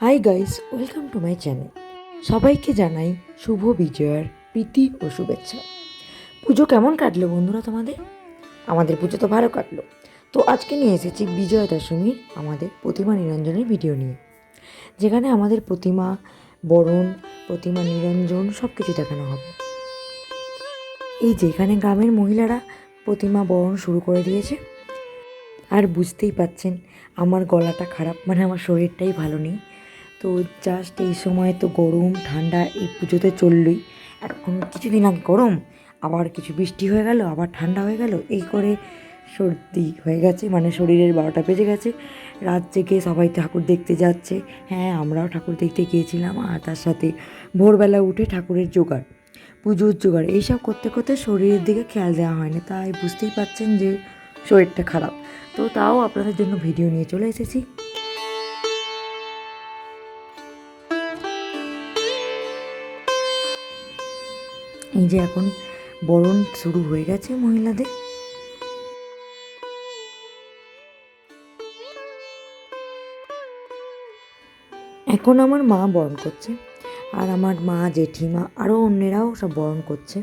Hi guys welcome to my channel সবাইকে জানাই শুভ বিজয়ার প্রীতি ও শুভেচ্ছা। পুজো কেমন কাটলো বন্ধুরা তোমাদের? আমাদের পুজো তো ভালো কাটলো। তো আজকে নিয়ে এসেছি বিজয়া দশমীর আমাদের প্রতিমা নিরঞ্জনের ভিডিও নিয়ে। যেখানে আমাদের প্রতিমা, বরণ, প্রতিমা নিরঞ্জন সব কিছু দেখানো হবে। এই যেখানে গ্রামের মহিলারা প্রতিমা, বরণ শুরু করে দিয়েছে। আর বুঝতেই পাচ্ছেন, আমার গলাটা খারাপ মানে আমার শরীরটাই ভালো নেই। তো জাস্ট এই সময় তো গরম, ঠান্ডা, এই পুজোতে চললই। এখন কিছুদিন আগে গরম, আবার কিছু বৃষ্টি হয়ে গেল, আবার ঠান্ডা হয়ে গেল, এই করে সর্দি হয়ে গেছে মানে শরীরের বারোটা বেজে গেছে। রাত জেগে সবাই ঠাকুর দেখতে যাচ্ছে। হ্যাঁ আমরাও ঠাকুর দেখতে গিয়েছিলাম, আর তার সাথে ভোরবেলা উঠে ঠাকুরের জোগাড়, পুজোর জোগাড়, এইসব করতে করতে শরীরের দিকে খেয়াল দেওয়া হয়নি। তাই বুঝতেই পাচ্ছেন যে শরীরটা খারাপ। তো তাও আপনাদের জন্য ভিডিও নিয়ে চলে এসেছি। এই যে এখন বরণ শুরু হয়ে গেছে মহিলাদের। এখন আমার মা বরণ করছে, আর আমার মা, জেঠিমা আরও অন্যেরাও সব বরণ করছে।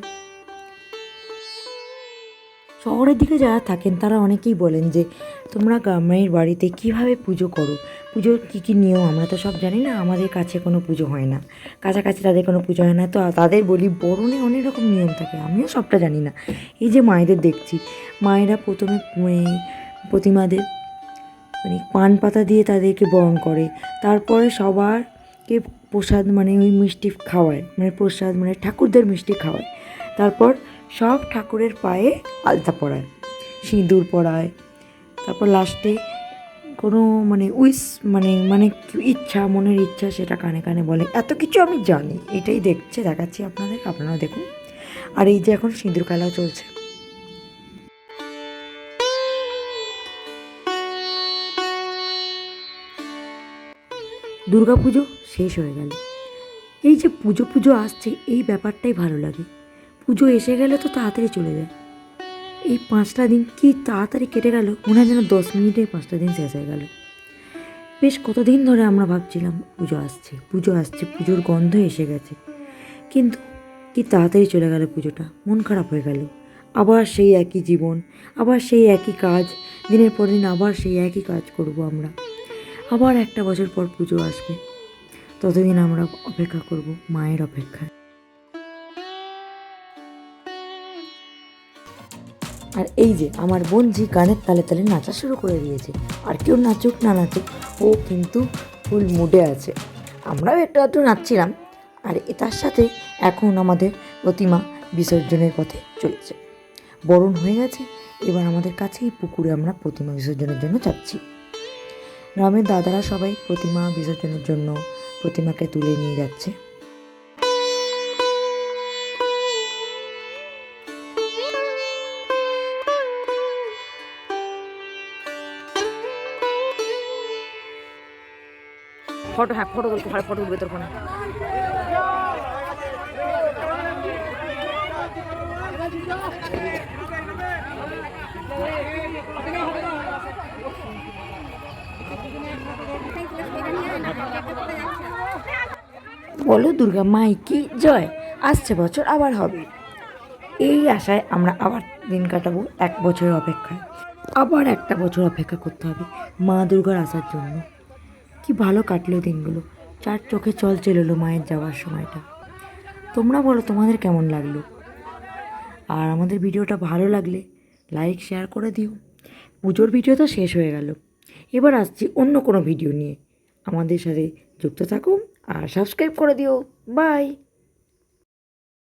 শহরের দিকে যারা থাকেন, তারা অনেকেই বলেন যে, তোমরা গ্রামের বাড়িতে কীভাবে পুজো করো? পুজোর কী কী নিয়ম? আমরা তো সব জানি না, আমাদের কাছে কোনো পুজো হয় না। কাছাকাছি তাদের কোনো পুজো হয় না। তো তাদের বলি, বরণে অনেক রকম নিয়ম থাকে, আমিও সবটা জানি না। এই যে মায়েদের দেখছি, মায়েরা প্রথমে প্রতিমাদের মানে পান পাতা দিয়ে তাদেরকে বরণ করে। তারপরে সবারকে প্রসাদ মানে ওই মিষ্টি খাওয়ায় মানে প্রসাদ মানে ঠাকুরদের মিষ্টি খাওয়ায়। তারপর সব ঠাকুরের পায়ে আলতা পরায়, সিঁদুর পরায়। তারপর লাস্টে কোনো মানে উইস মানে মানে ইচ্ছা, মনের ইচ্ছা সেটা কানে কানে বলে। এত কিছু আমি জানি, এটাই দেখছে, দেখাচ্ছি আপনাদের, আপনারাও দেখুন। আর এই যে এখন সিঁদুর খেলাও চলছে। দুর্গাপুজো শেষ হয়ে গেল। এই যে পুজো পুজো আসছে, এই ব্যাপারটাই ভালো লাগে। পুজো এসে গেলে তো তাড়াতাড়ি চলে যায়। এই পাঁচটা দিন কি তাড়াতাড়ি কেটে গেল? মনে হয় যেন দশ মিনিটে পাঁচটা দিন শেষ হয়ে গেল। বেশ কতদিন ধরে আমরা ভাবছিলাম পুজো আসছে পুজো আসছে, পুজোর গন্ধ এসে গেছে। কিন্তু কি তাড়াতাড়ি চলে গেল পুজোটা, মন খারাপ হয়ে গেল। আবার সেই একই জীবন, আবার সেই একই কাজ, দিনের পর দিন আবার সেই একই কাজ করব আমরা। আবার একটা বছর পর পুজো আসবে, ততদিন আমরা অপেক্ষা করব মায়ের অপেক্ষায়। আর এই যে, আমার বোনজি গানের তালে তালে নাচা শুরু করে দিয়েছে। আর কেউ নাচুক, না নাচুক, ও কিন্তু ফুল মুডে আছে। আমরাও একটু একটু নাচছিলাম, আর তার সাথে এখন আমাদের প্রতিমা বিসর্জনের পথে চলেছে। বরণ হয়ে গেছে, এবার আমাদের কাছেই পুকুরে আমরা প্রতিমা বিসর্জনের জন্য যাচ্ছি। গ্রামের দাদারা সবাই প্রতিমা বিসর্জনের জন্য প্রতিমাকে তুলে নিয়ে যাচ্ছে। ফটো হ্যাঁ ফটো বলতে হয় ফটো উঠবে তোর ফোনে বলো, দুর্গা মাই কি জয়? আসছে বছর, আবার হবে। এই আশায় আমরা আবার দিন কাটাবো এক বছরের অপেক্ষায়। আবার একটা বছর অপেক্ষা করতে হবে মা দুর্গার আসার জন্য। কি ভালো কাটলো দিনগুলো। চার চোখে চল চলল মায়ের যাওয়ার সময়টা। তোমরা বলো, তোমাদের কেমন লাগল? আর আমাদের ভিডিওটা ভালো লাগলে লাইক, শেয়ার করে দিও। পুজোর ভিডিও তো শেষ হয়ে গেল। এবার আসছি অন্য কোনো ভিডিও নিয়ে। আমাদের সাথে যুক্ত থাকুন আর সাবস্ক্রাইব করে দিও। বাই!